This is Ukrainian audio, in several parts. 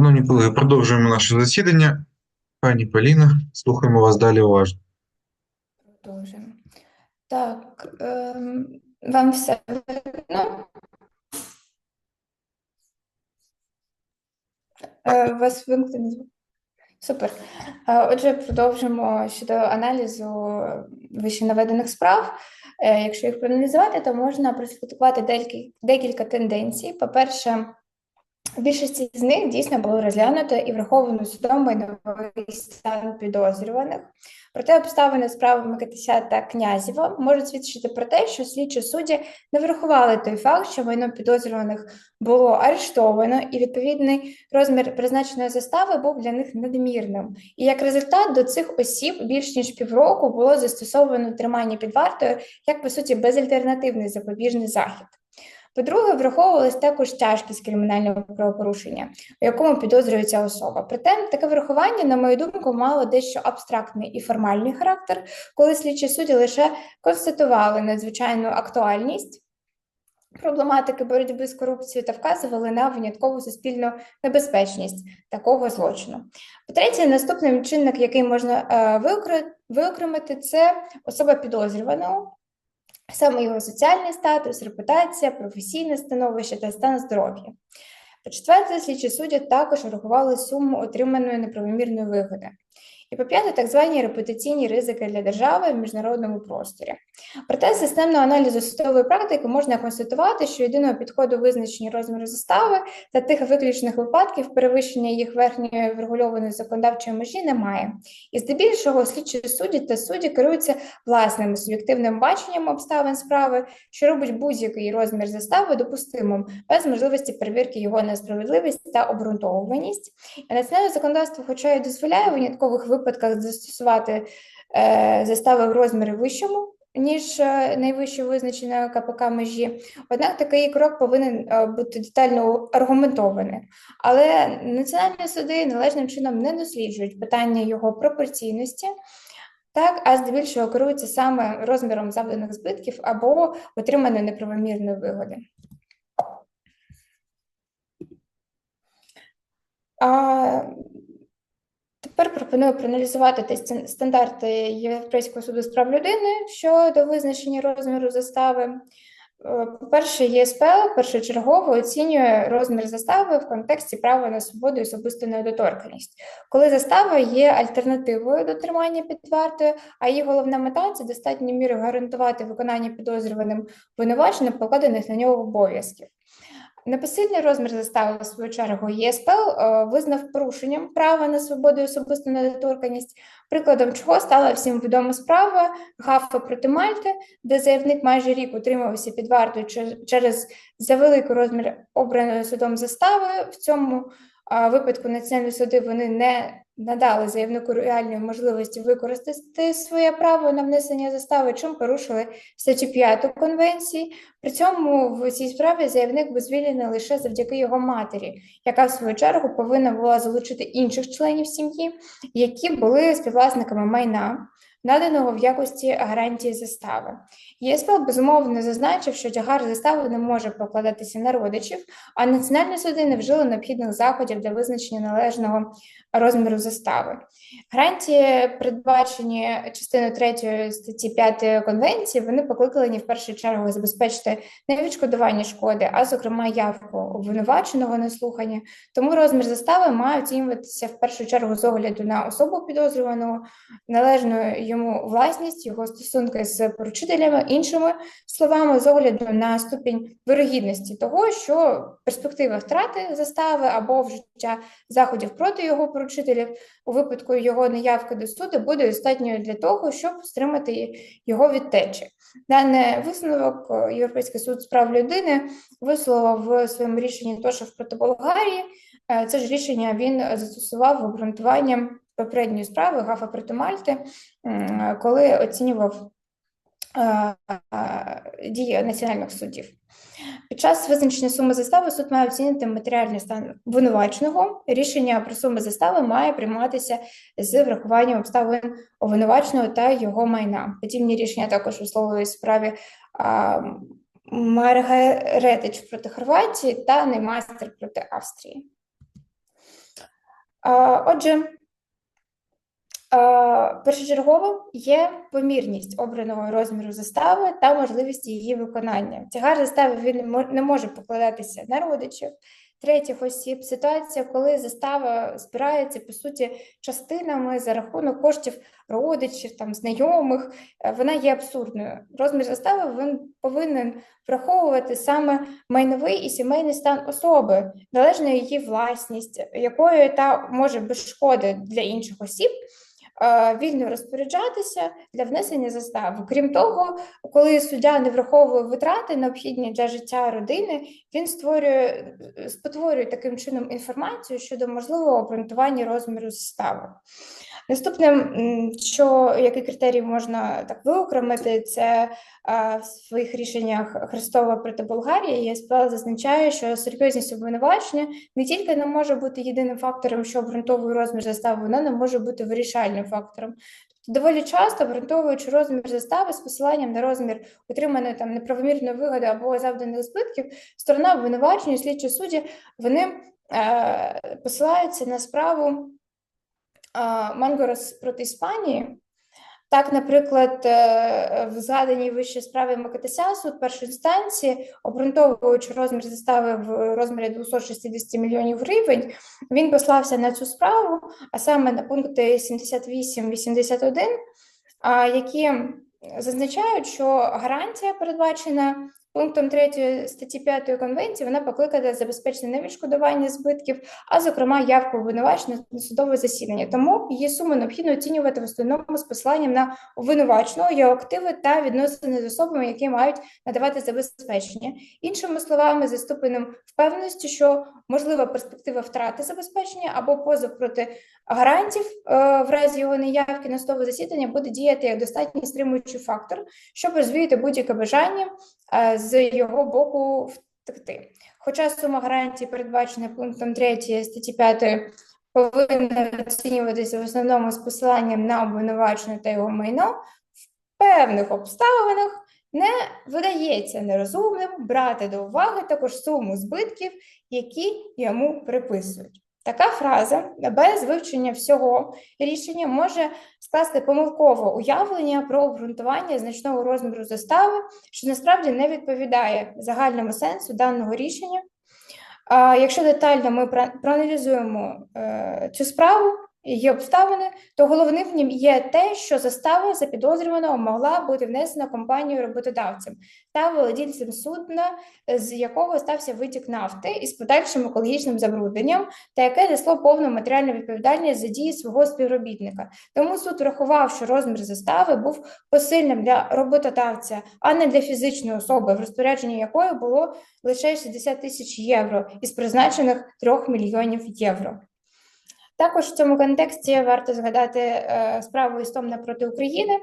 Шановні колеги, продовжуємо наше засідання. Пані Поліна, слухаємо вас далі уважно. Продовжуємо. Так, ем, вам все видно? Е, вас вимкнений звук? Супер. Е, Отже, продовжимо щодо аналізу вище наведених справ. Е, Якщо їх проаналізувати, то можна прослідкувати декілька тенденцій. По-перше, в більшості з них дійсно було розглянуто і враховано судом майновий стан підозрюваних. Проте обставини справи Микитися та Князєва можуть свідчити про те, що слідчі судді не врахували той факт, що майно підозрюваних було арештовано, і відповідний розмір призначеної застави був для них надмірним. І як результат до цих осіб більш ніж півроку було застосовано тримання під вартою як по суті безальтернативний запобіжний захід. По-друге, враховувалась також тяжкість кримінального правопорушення, у якому підозрюється особа. Проте таке врахування, на мою думку, мало дещо абстрактний і формальний характер, коли слідчі судді лише констатували надзвичайну актуальність проблематики боротьби з корупцією та вказували на виняткову суспільну небезпечність такого злочину. По-третє, наступний чинник, який можна е, виокремити, це особа підозрюваного. Саме його соціальний статус, репутація, професійне становище та стан здоров'я. По-четверте, слідчі судді також врахували суму отриманої неправомірної вигоди. І по п'яте, так звані репутаційні ризики для держави в міжнародному просторі. Проте системного аналізу судової практики можна констатувати, що єдиного підходу визначення розміру застави та тих виключних випадків перевищення їх верхньої врегульованої законодавчої межі немає. І здебільшого слідчі судді та судді керуються власним суб'єктивним баченням обставин справи, що робить будь-який розмір застави допустимим, без можливості перевірки його на справедливість та обґрунтовуваність. І національне законодавство, хоча й дозволяє виняткових випадках застосувати е, застави в розмірі вищому. Ніж е, найвище визначеної КПК межі, однак такий крок повинен е, бути детально аргументований. Але національні суди належним чином не досліджують питання його пропорційності, так, а здебільшого керуються саме розміром завданих збитків або отриманої неправомірної вигоди. А, пропоную проаналізувати стандарти Європейського суду з прав людини щодо визначення розміру застави. Е, По-перше, ЄСПЛ першочергово оцінює розмір застави в контексті права на свободу і особисту недоторканність, коли застава є альтернативою до тримання під вартою, а її головна мета це достатньою мірою гарантувати виконання підозрюваним винуваченням покладених на нього обов'язків. Непосильний розмір застави, в свою чергу, ЄСПЛ е, визнав порушенням права на свободу і особисту недоторканність, прикладом чого стала всім відома справа Гафа проти Мальти, де заявник майже рік утримувався під вартою через завеликий розмір обраної судом застави. В цьому випадку національні суди вони не надали заявнику реальні можливості використати своє право на внесення застави, чим порушили статтю 5 конвенції. При цьому в цій справі заявник був звільнений лише завдяки його матері, яка в свою чергу повинна була залучити інших членів сім'ї, які були співвласниками майна, наданого в якості гарантії застави. ЄСПЛ безумовно зазначив, що тягар застави не може покладатися на родичів, а національні суди не вжили необхідних заходів для визначення належного розміру застави. Гарантії, передбачені частиною 3 статті 5 конвенції, вони покликані в першу чергу забезпечити не відшкодування шкоди, а зокрема явку обвинуваченого на слухання. Тому розмір застави має оцінюватися в першу чергу з огляду на особу підозрюваного, належну йому власність, його стосунки з поручителями, іншими словами, з огляду на ступінь вирогідності того, що перспектива втрати застави або вжиття заходів проти його поручителів у випадку його неявки до суду буде достатньою для того, щоб стримати його від течі. Даний висновок е, Європейський суд з прав людини висловив в своєму рішенні Тошев проти Болгарії. Е, Це ж рішення він застосував обґрунтуванням попередньої справи Гафа проти Мальти, коли оцінював е, е, дії національних суддів. Під час визначення суми застави суд має оцінити матеріальний стан винуваченого. Рішення про суми застави має прийматися з врахуванням обставин обвинуваченого та його майна. Подібні рішення також висловлюють в справі Маргаретич проти Хорватії та Неймастер проти Австрії. Отже, першочергово є помірність обраного розміру застави та можливість її виконання. Тягар застави він не мо- не може покладатися на родичів, третіх осіб. Ситуація, коли застава збирається по суті частинами за рахунок коштів родичів, там знайомих, е, вона є абсурдною. Розмір застави він повинен враховувати саме майновий і сімейний стан особи, належна її власність, якою та може без шкоди для інших осіб е, вільно розпоряджатися для внесення застав. Крім того, коли суддя не враховує витрати, необхідні для життя родини, він створює е, спотворює таким чином інформацію щодо можливого обґрунтування розміру застави. Наступним, що який критерій можна так виокремити, це а, в своїх рішеннях Христова проти Болгарії ЄСПЛ зазначає, що серйозність обвинувачення не тільки не може бути єдиним фактором, що обґрунтовує розмір застави, вона не може бути вирішальним фактором. Тобто доволі часто, обґрунтовуючи розмір застави з посиланням на розмір отриманої там неправомірної вигоди або завданих збитків, сторона обвинувачення, слідчі судді, вони е, посилаються на справу Мангорос проти Іспанії. Так, наприклад, е, в згаданій вище справі Макатися суд першої інстанції, обґрунтовуючи розмір застави в розмірі 260 мільйонів гривень, він послався на цю справу, а саме на пункти 78-81, а, які зазначають, що гарантія передбачена пунктом 3 статті 5 конвенції, вона покликана забезпечити не відшкодування збитків, а зокрема явку обвинувачення на судове засідання. Тому її суму необхідно оцінювати в основному з посиланням на обвинуваченого, його активи та відносини з особами, які мають надавати забезпечення. Іншими словами, за ступенем впевненості, що можлива перспектива втрати забезпечення або позов проти гарантів е, в разі його неявки на судове засідання буде діяти як достатньо стримуючий фактор, щоб розвіяти будь-яке бажання е, з його боку втекти. Хоча сума гарантії, передбачена пунктом 3 статті 5, повинна оцінюватися в основному з посиланням на обвинувачення та його майно, в певних обставинах не видається нерозумним брати до уваги також суму збитків, які йому приписують. Така фраза без вивчення всього рішення може скласти помилкове уявлення про обґрунтування значного розміру застави, що насправді не відповідає загальному сенсу даного рішення. Якщо детально ми проаналізуємо е, цю справу, її обставини, то головним в нім є те, що застава за підозрюваного могла бути внесена компанією роботодавцем та володільцем судна, з якого стався витік нафти із подальшим екологічним забрудненням, та яке несло повну матеріальну відповідальність за дії свого співробітника. Тому суд врахував, що розмір застави був посильним для роботодавця, а не для фізичної особи, в розпорядженні якої було лише 60 тисяч євро із призначених 3 мільйонів євро. Також в цьому контексті варто згадати е, справу Істомна проти України.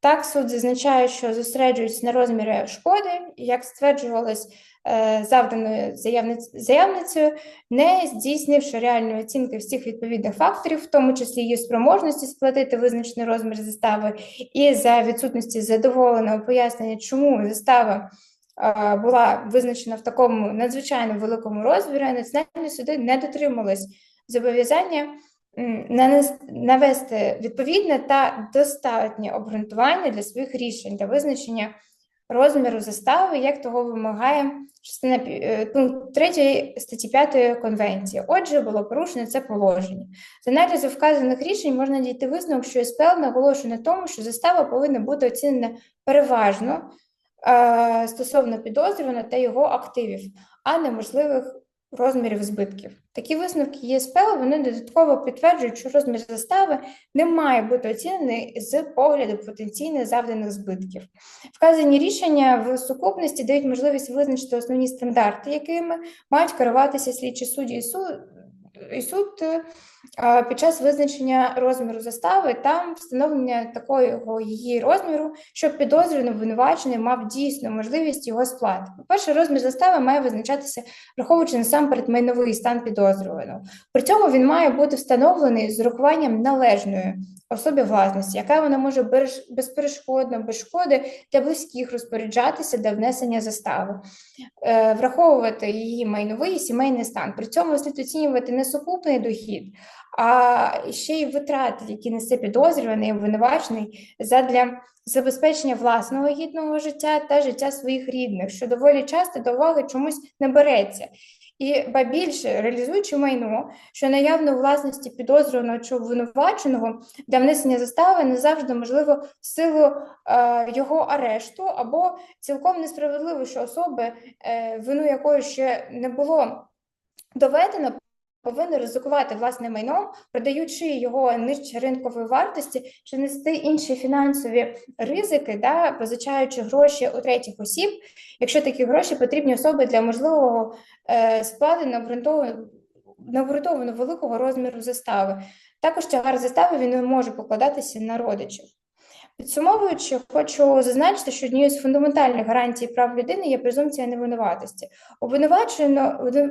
Так, суд зазначає, що зосереджується на розмірі шкоди, як стверджувалось е, завданою заявницею, не здійснивши реальної оцінки всіх відповідних факторів, в тому числі її спроможності сплатити визначений розмір застави, і за відсутності задоволеного пояснення, чому застава е, була визначена в такому надзвичайно великому розмірі, національні суди не дотримались зобов'язання навести відповідне та достатнє обґрунтування для своїх рішень для визначення розміру застави, як того вимагає частина е, пункт 3 статті 5 конвенції. Отже, було порушено це положення. З аналізу вказаних рішень можна дійти висновок, що СПЛ наголошує на тому, що застава повинна бути оцінена переважно е, стосовно підозрюваного та його активів, а не можливих розмірів збитків. Такі висновки ЄСПЛ вони додатково підтверджують, що розмір застави не має бути оцінений з погляду потенційно завданих збитків. Вказані рішення в сукупності дають можливість визначити основні стандарти, якими мають керуватися слідчі судді і суд. І суд е, під час визначення розміру застави там встановлення такого її розміру, щоб підозрюваний обвинувачений мав дійсну можливість його сплати. По-перше, розмір застави має визначатися враховуючи насамперед майновий стан підозрюваного. При цьому він має бути встановлений з урахуванням належної особі власності, яка вона може безперешкодно, без шкоди для близьких розпоряджатися для внесення застави, Е, враховувати її майновий і сімейний стан. При цьому слід оцінювати не сукупний дохід, а ще й витрати, які несе підозрюваний обвинувачений задля забезпечення власного гідного життя та життя своїх рідних, що доволі часто до уваги чомусь не береться. І ба більше реалізуючи майно, що наявно у власності підозрюваного чи обвинуваченого для внесення застави не завжди можливо в силу е, його арешту, або цілком несправедливо, що особи, е, вину якої ще не було доведено, повинні ризикувати власним майном, продаючи його нижче ринкової вартості, чи нести інші фінансові ризики, да, позичаючи гроші у третіх осіб, якщо такі гроші потрібні особи для можливого е, сплати необґрунтованого необґрунтовано великого розміру застави. Також тягар застави він не може покладатися на родичів. Підсумовуючи, хочу зазначити, що однією з фундаментальних гарантій прав людини є презумпція невинуватості.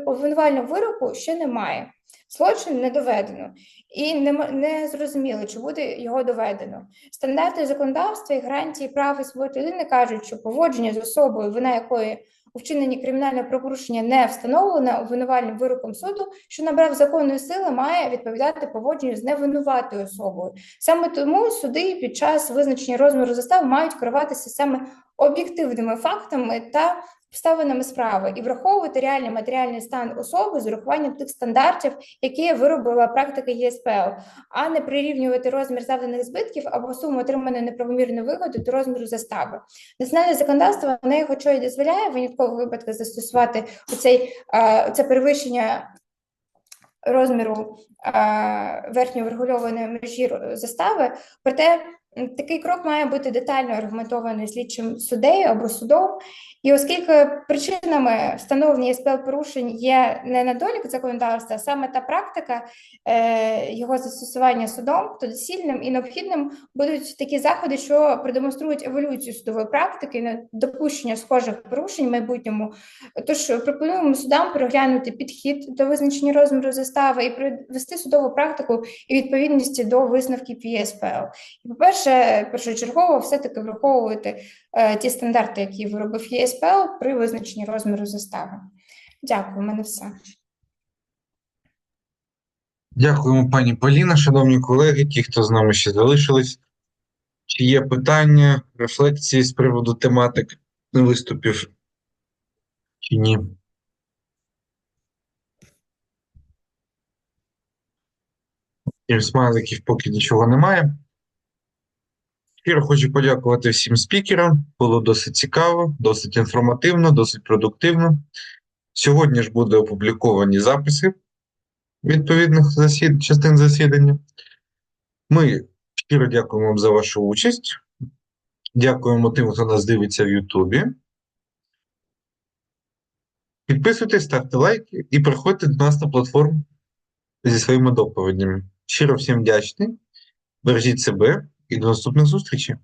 Обвинувального вироку ще немає. Злочин не доведено і не, не зрозуміло, чи буде його доведено. Стандарти законодавства і гарантії прав і свобод людини кажуть, що поводження з особою, вина якої у вчиненні кримінального правопорушення не встановлено обвинувальним вироком суду, що набрав законної сили, має відповідати поводженню з невинуватою особою. Саме тому суди під час визначення розміру застав мають керуватися саме об'єктивними фактами та обставинами справи і враховувати реальний матеріальний стан особи з урахуванням тих стандартів, які виробила практика ЄСПЛ, а не прирівнювати розмір завданих збитків або суму отриманої неправомірної вигоди до розміру застави. Національне законодавство не хоча й дозволяє в виняткових випадках застосувати е, це перевищення розміру е, верхньої врегульованої межі застави, проте такий крок має бути детально аргументований слідчим суддею або судом. І оскільки причинами встановлення СПЛ порушень є не недолік законодавства, а саме та практика е, його застосування судом, то доцільним і необхідним будуть такі заходи, що продемонструють еволюцію судової практики, на допущення схожих порушень в майбутньому. Тож пропонуємо судам переглянути підхід до визначення розміру застави і привести судову практику і відповідності до висновків ЄСПЛ. І, по-перше, першочергово все-таки враховувати е, ті стандарти, які виробив ЄСПЛ при визначенні розміру застави. Дякую, у мене все. Дякуємо, пані Поліна. Шановні колеги, ті, хто з нами ще залишились. Чи є питання, рефлексії з приводу тематик виступів? Чи ні? Смайликів поки нічого немає. Щиро хочу подякувати всім спікерам. Було досить цікаво, досить інформативно, досить продуктивно. Сьогодні ж буде опубліковані записи відповідних засід... частин засідання. Ми щиро дякуємо вам за вашу участь. Дякуємо тим, хто нас дивиться в Ютубі. Підписуйтесь, ставте лайки і приходьте до нас на платформу зі своїми доповідями. Щиро всім вдячний. Бережіть себе і до наступних зустрічей.